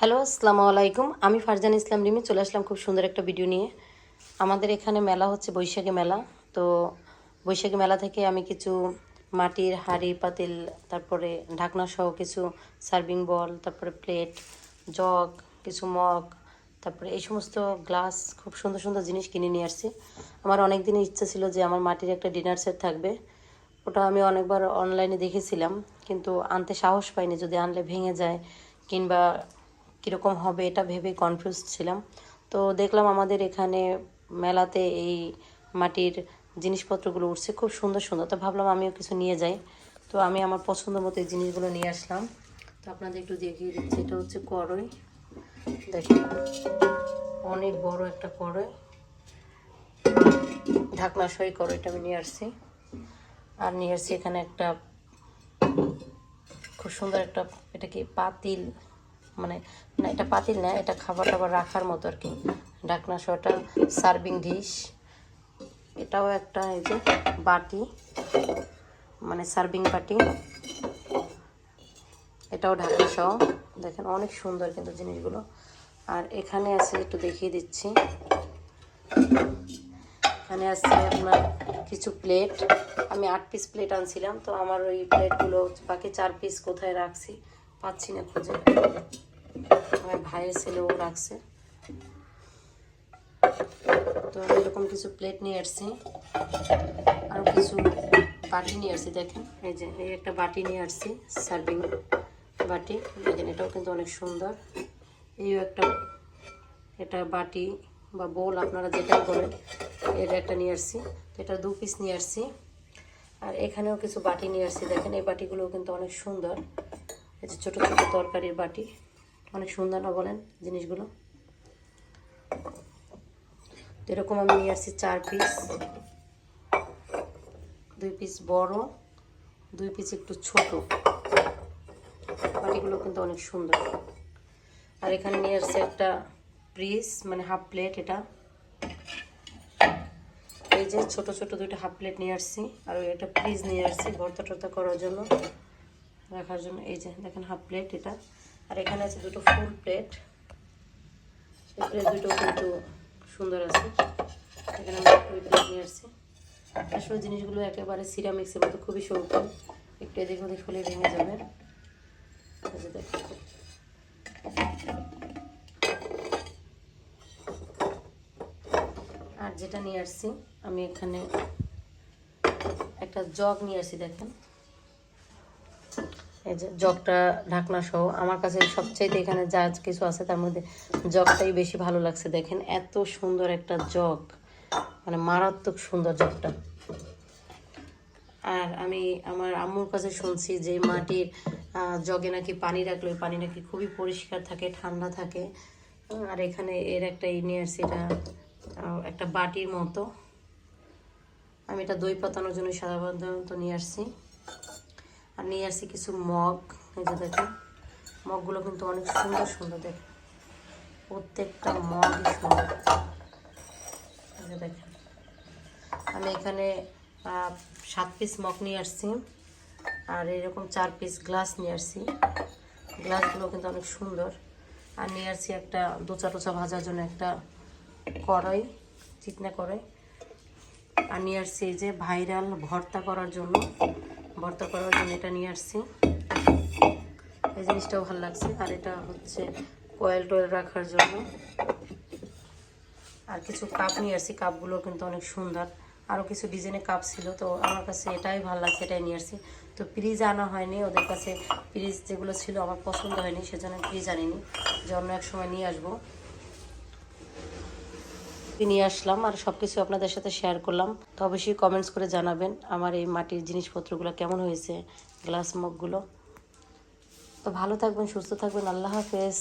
Hello, আসসালামু আলাইকুম। আমি ফারজান ইসলাম রিমি, চলে আসলাম খুব সুন্দর একটা ভিডিও নিয়ে। আমাদের এখানে মেলা হচ্ছে, বৈশাখী মেলা। তো বৈশাখী মেলা থেকে আমি কিছু মাটির হাঁড়ি, পাতিল, তারপরে ঢাকনা সহ কিছু সার্ভিং বল, তারপরে প্লেট, জগ, কিছু মগ, তারপরে এই সমস্ত গ্লাস, খুব সুন্দর সুন্দর জিনিস কিনে নিয়ে আসছি। আমার অনেক দিনের ইচ্ছা ছিল যে আমার মাটির একটা ডিনার সেট থাকবে। ওটা আমি অনেকবার অনলাইনে দেখেছিলাম, কিন্তু আনতে সাহস পাইনি। যদি আনলে ভেঙে যায় কিংবা কীরকম হবে এটা ভেবে কনফিউজ ছিলাম। তো দেখলাম আমাদের এখানে মেলাতে এই মাটির জিনিসপত্রগুলো উঠছে, খুব সুন্দর সুন্দর। তো ভাবলাম আমিও কিছু নিয়ে যাই। তো আমি আমার পছন্দ মতো এই জিনিসগুলো নিয়ে আসলাম। তো আপনাদের একটু দেখিয়ে দিচ্ছি, এটা হচ্ছে কড়ই দেখেন, অনেক বড় একটা কড়ই ঢাকনা সই কড়ইটা আমি নিয়ে আসছি। আর নিয়ে আসছি এখানে একটা খুব সুন্দর একটা, এটা কি পাতিল? মানে এটা পাতিল না, এটা খাবার টাবার রাখার মতো আর কি। ঢাকনা শোটা সার্ভিং ডিশ। এটাও একটা এই যে বাটি মানে সার্ভিং বাটি। এটাও ঢাকনা সহ। দেখেন অনেক সুন্দর কিন্তু জিনিসগুলো। আর এখানে আছে, একটু দেখিয়ে দিচ্ছি। এখানে আছে আপনার কিছু প্লেট। আমি আট পিস প্লেট আনছিলাম, তো আমার ওই প্লেটগুলো বাকি চার পিস কোথায় রাখছি, পাচ্ছি না খুঁজে। আমার ভাইয়ের ছেলেও রাখছে। তো আমি এরকম কিছু প্লেট নিয়ে আসছি। আর কিছু বাটি নিয়ে আসছি, দেখেন। এই যে, এই একটা বাটি নিয়ে আসছি সার্ভিং বাটি। দেখেন, এটাও কিন্তু অনেক সুন্দর। এই একটা, এটা বাটি বা বোল আপনারা যেটাই বলেন, এর একটা নিয়ে আসছি। এটা দু পিস নিয়ে আসছি। আর এখানেও কিছু বাটি নিয়ে আসছি, দেখেন। এই বাটিগুলোও কিন্তু অনেক সুন্দর। এই যে ছোটো ছোটো তরকারির বাটি। অনেক সুন্দর না বলেন জিনিসগুলো? তো এরকম আমি নিয়ে আসছি চার পিস দুই পিস বড়, দুই পিস একটু ছোট। বাটিগুলো কিন্তু অনেক সুন্দর। আর এখানে নিয়ে আসছে একটা প্রিস মানে হাফ প্লেট এটা। এই যে ছোট ছোট দুইটা হাফ প্লেট নিয়ে আসছি। আর একটা প্রিজ নিয়ে আসছি ভর্তা টর্তা করার জন্য, রাখার জন্য। এই যে দেখেন হাফ প্লেট এটা। আর এখানে আছে দুটো ফুল প্লেট। সেই প্লেট দুটো কিন্তু সুন্দর আছে। এখানে আমি ওই প্লেট নিয়ে আসছি। আসলে জিনিসগুলো একেবারে সিরামিক্সের মতো, খুবই সৌকন একটু এদিক ওদিক হলে ভেঙে যাবে। আর যেটা নিয়ে আসছি, আমি এখানে একটা জগ নিয়ে আসছি, দেখেন। এই যে জগটা, ঢাকনা সহ আমার কাছে সবচাইতে এখানে যা কিছু আছে তার মধ্যে জগটাই বেশি ভালো লাগছে। দেখেন এত সুন্দর একটা জগ মানে মারাত্মক সুন্দর জগটা। আর আমি আমার আম্মুর কাছে শুনছি যে মাটির জগে নাকি পানি রাখলে ওই পানি নাকি খুবই পরিষ্কার থাকে, ঠান্ডা থাকে। আর এখানে এর একটা ই নিয়ে আসছি, এটা একটা বাটির মতো। আমি এটা দই পাতানোর জন্য সাধারণত নিয়ে আসছি। আর নিয়ে আসছি কিছু মগ, এই যে দেখেন, মগগুলো কিন্তু অনেক সুন্দর সুন্দর দেখেন। প্রত্যেকটা মগই সুন্দর। এই যে দেখেন, আমি এখানে সাত পিস মগ নিয়ে আসছি আর এরকম চার পিস গ্লাস নিয়ে আসছি। গ্লাসগুলো কিন্তু অনেক সুন্দর। আর নিয়ে আসছি একটা দোচা টোচা ভাজার জন্য একটা কড়াই চিকনা কড়াই। আর নিয়ে আসছি এই যে ভাইরাল ভর্তা করার জন্য ভর্তা করার জন্য এটা নিয়ে আসছি। এই জিনিসটাও ভালো লাগছে। আর এটা হচ্ছে কয়েল টয়েল রাখার জন্য। আর কিছু কাপ নিয়ে আসছি। কাপগুলো কিন্তু অনেক সুন্দর। আরও কিছু ডিজাইনের কাপ ছিল। তো আমার কাছে এটাই ভালো লাগছে, এটাই নিয়ে আসছি। তো ফ্রিজ আনা হয়নি। ওদের কাছে ফ্রিজ যেগুলো ছিল, আমার পছন্দ হয়নি। সেজন্য ফ্রিজ আনিনি। যে এক সময় নিয়ে আসব। নিয়ে আসলাম আর সব কিছু আপনাদের সাথে শেয়ার করলাম। তো অবশ্যই কমেন্টস করে জানাবেন আমার এই মাটির জিনিসপত্রগুলো কেমন হয়েছে গ্লাস মগগুলো তো ভালো থাকবেন, সুস্থ থাকবেন, আল্লাহ হাফেজ।